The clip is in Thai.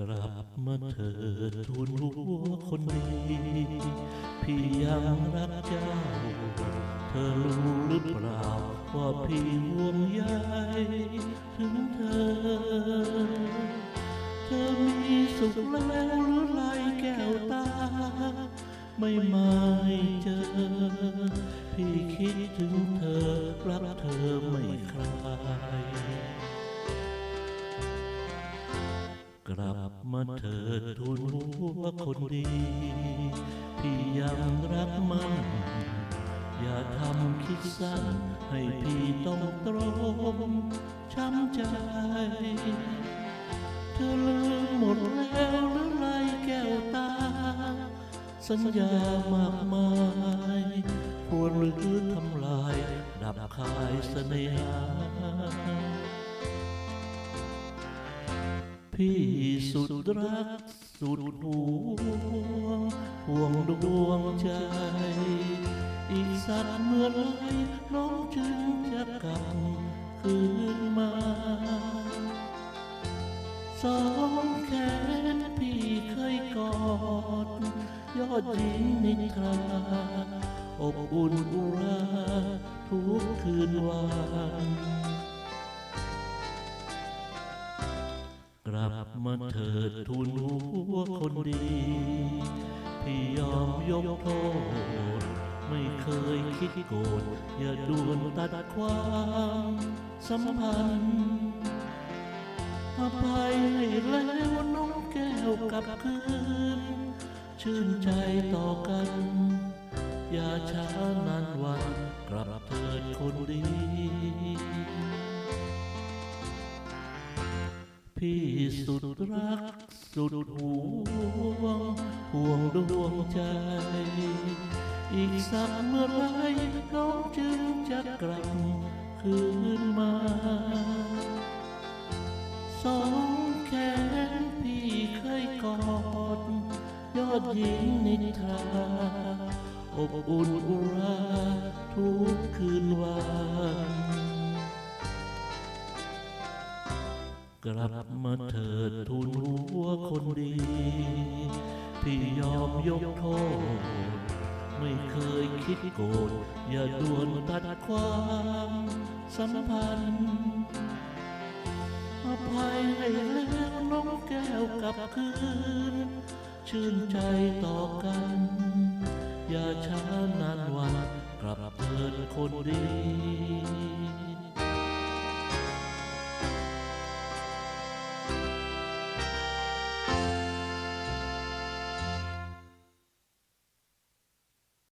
กลับมาเถิดทูลหัวคนดี พี่ยังรักเจ้า เธอรู้หรือเปล่า ว่าพี่ห่วงใยถึงเธอ เธอมีสุขแล้วหรือไรแก้วตา ไม่มาเจอ พี่คิดถึงเธอรักเธอไม่คลา มาเถิดทูลหัวคนดี พี่ยังรักมัน อย่าทำคิดสั้นให้พี่ต้องตรมช้ำใจ เธอลืมหมดแล้วหรือไรแก้วตา สัญญามากมายควรหรือทำลาย ดับคายเสน่หา พี่สุดรักสุดห่วงห่วงดวงใจ อีกสักเมื่อไรน้องจึงจะกลับคืนมาสองแขนพี่เคยกอด ยอดหญิงนิทราอบอุ่นอุราทุกคืนวัน กลับมาเถิดทูลหัวคนดี พี่ยอมยกโทษ ไม่เคยคิดโกรธอย่าด่วนตัดความสัมพันธ์อภัยให้แล้วน้องแก้วกลับคืน ชื่นใจต่อกัน อย่าช้านานวันกลับเถิดคนดี พี่สุดรักสุดห่วง ห่วงดวงใจ อีกสักเมื่อไรน้องจึงจะกลับคืนมาสองแขนพี่เคยกอด ยอดหญิงนิทรา อบอุ่นอุราทุกคืนวัน กลับมาเถิดทูลหัวคนดี พี่ยอมยกโทษ ไม่เคยคิดโกรธอย่าด่วนตัดความสัมพันธ์อภัยให้แล้วน้องแก้วกลับคืน ชื่นใจต่อกัน อย่าช้านานวันกลับเถิดคนดี